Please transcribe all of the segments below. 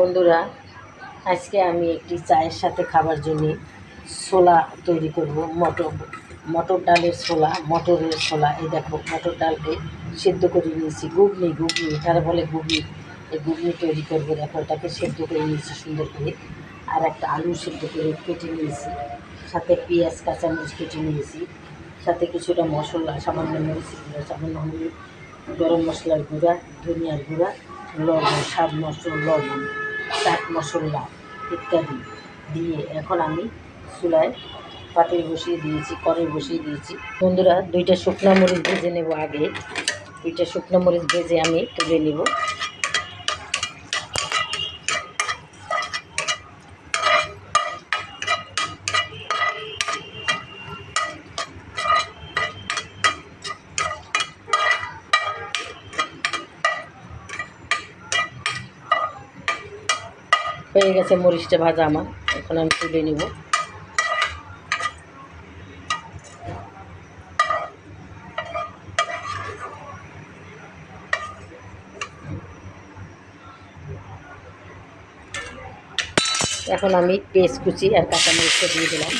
বন্ধুরা, আজকে আমি একটি চায়ের সাথে খাবার জন্য ছোলা তৈরি করব, মটর মটর ডালের ছোলা, মটরের ছোলা। এই দেখো, মটর ডালকে সেদ্ধ করে নিয়েছি। ঘুগনি ঘুগনি তারা বলে ঘুগনি। এই ঘুগনি তৈরি করব, দেখো, এটাকে সেদ্ধ করে নিয়েছি সুন্দর করে। আর একটা আলু সেদ্ধ করে কেটে নিয়েছি। সাথে পেঁয়াজ, কাঁচামরিচ কেটে নিয়েছি। সাথে কিছুটা মশলা, সামান্য মরিচ গুঁড়া সামান্য হলুদ, গরম মশলার গুঁড়া, ধনিয়ার গুঁড়া, লবণ, স্বাদ মশলা লবণ। চাট মশলা ইত্যাদি দিয়ে এখন আমি চুলায় পাতে বসিয়ে দিয়েছি, কড়াই বসিয়ে দিয়েছি। বন্ধুরা, দুইটা শুকনো মরিচ ভেজে নেব আগে। দুইটা শুকনো মরিচ ভেজে আমি তুলে নেব। হয়ে গেছে মরিচটা ভাজা আমার। এখন আমি তুলে নেব। এখন আমি পেস্ট কুচি আর কাঁচামরিচটা দিয়ে দিলাম।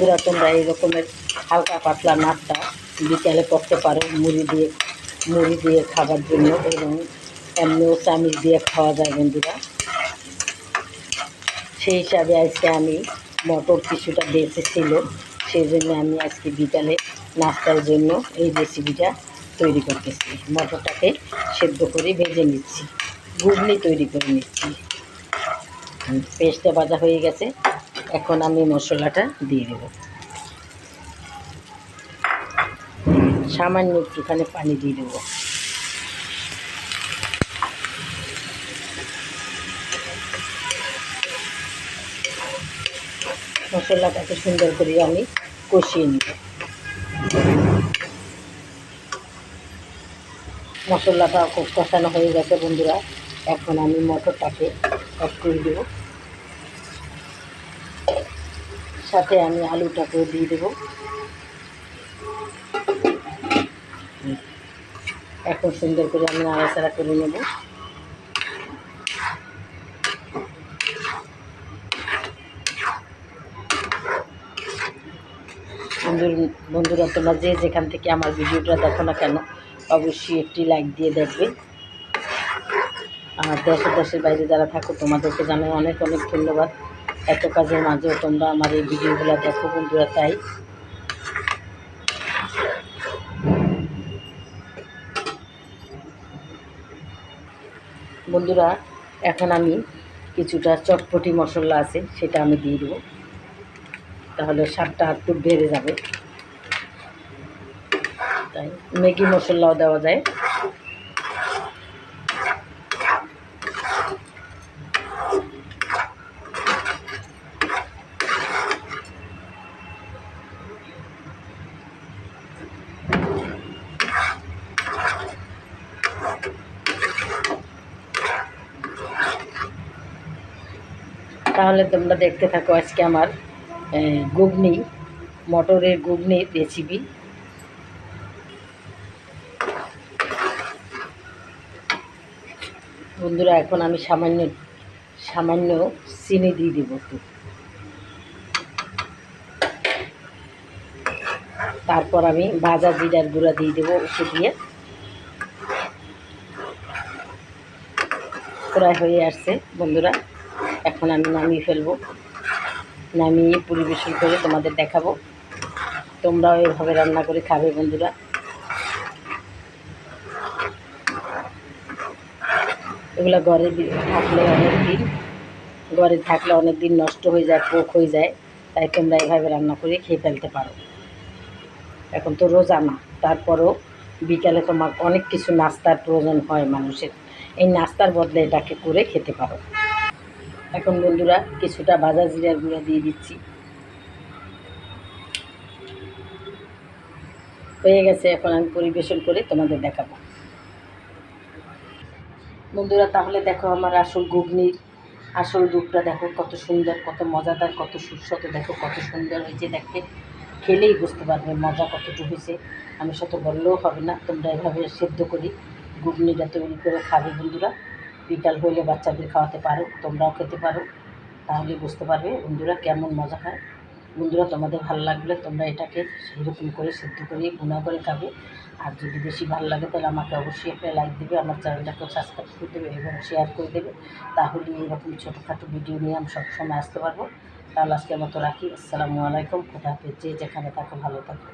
বন্ধুরা তোমরা এই রকমের হালকা পাতলা নাস্তা বিকালে করতে পারো, মুড়ি দিয়ে মুড়ি দিয়ে খাবার জন্য এবং এমনিও চামিচ দিয়ে খাওয়া যায় বন্ধুরা। সেই হিসাবে আজকে আমি মটর কিছুটা বেঁচে ছিল, সেই জন্য আমি আজকে বিকালে নাস্তার জন্য এই রেসিপিটা তৈরি করতেছি। মটরটাকে সেদ্ধ করে ভেজে নিচ্ছি, ঘুগনি তৈরি করে নিচ্ছি। পেস্টটা ভাজা হয়ে গেছে। এখন আমি মশলাটা দিয়ে দেব। সামান্য একটুখানি পানি দিয়ে দেবো। মশলাটাকে সুন্দর করে আমি কষিয়ে নিব। মশলাটা খুব কষানো হয়ে গেছে বন্ধুরা, এখন আমি মটরটাকে অ্যাড করে দেব। সাথে আমি আলুটাকেও দিয়ে দেব। এখন সুন্দর করে আমি নাড়াচাড়া করে নেব। বন্ধুর, বন্ধুরা, তোমরা যে যেখান থেকে আমার ভিডিওটা দেখো না কেন, অবশ্যই একটি লাইক দিয়ে দেখবে। আর দেশের দেশের বাইরে যারা থাকো, তোমাদেরকে জানাই অনেক অনেক ধন্যবাদ। এত কাজের মাঝেও তোমরা আমার এই ভিডিওগুলো দেখো বন্ধুরা, তাই। বন্ধুরা, এখন আমি কিছুটা চটপটি মশলা আছে, সেটা আমি দিয়ে দেবো। তাহলে স্বাদটা একটু বেড়ে যাবে। তাই, ম্যাগি মশলাও দেওয়া যায়। তাহলে তোমরা দেখতে থাকো আজকে আমার ঘুগনি, মটরের ঘুগনির রেসিপি বন্ধুরা, এখন আমি সামান্য সামান্য চিনি দিয়ে দিব একটু। তারপর আমি ভাজা জিরার গুঁড়া দিয়ে দেবো উপর দিয়ে। প্রায় হয়ে আসছে, বন্ধুরা। এখন আমি নামিয়ে ফেলব। নামিয়ে পরিবেশন করে তোমাদের দেখাবো। তোমরাও এভাবে রান্না করে খাবে বন্ধুরা। এগুলো ঘরে থাকলে অনেক দিন, ঘরে থাকলে অনেক দিন নষ্ট হয়ে যায়, পোক হয়ে যায়। তাই তোমরা এভাবে রান্না করে খেয়ে ফেলতে পারো। এখন তো রোজা না, তারপরও বিকালে তোমার অনেক কিছু নাস্তার প্রয়োজন হয় মানুষের। এই নাস্তার বদলে এটাকে করে খেতে পারো। এখন বন্ধুরা কিছুটা ভাজা জিরার গুঁড়া দিয়ে দিচ্ছি। হয়ে গেছে, এখন আমি পরিবেশন করে তোমাদের দেখাবো। বন্ধুরা, তাহলে দেখো আমার আসল ঘুগনির আসল রূপটা দেখো কত সুন্দর, কত মজাদার, কত সুস্বাদু, দেখো কত সুন্দর হয়েছে দেখতে। খেলেই বুঝতে পারবে মজা কতটুকু হয়েছে। আমি শত বললেও হবে না, তোমরা এভাবে সেদ্ধ করি ঘুগনিটা তৈরি করে খাবে বন্ধুরা। বিকাল হলে বাচ্চাদের খাওয়াতে পারো, তোমরাও খেতে পারো। তাহলে বুঝতে পারবে বন্ধুরা কেমন মজা খায় বন্ধুরা, তোমাদের ভালো লাগলে তোমরা এটাকে সেরকম করে সেদ্ধ করে, গুণা করে খাবে। আর যদি বেশি ভালো লাগে তাহলে আমাকে অবশ্যই একটা লাইক দেবে, আমার চ্যানেলটাকেও সাবস্ক্রাইব করে দেবে এবং শেয়ার করে দেবে। তাহলে এরকম ছোটোখাটো ভিডিও নিয়ে আমি সবসময় আসতে পারব। তাহলে আজকের মতো রাখি। আসসালামু আলাইকুম। খোদা হাফেজ। যে যেখানে থাকো, ভালো থাকো।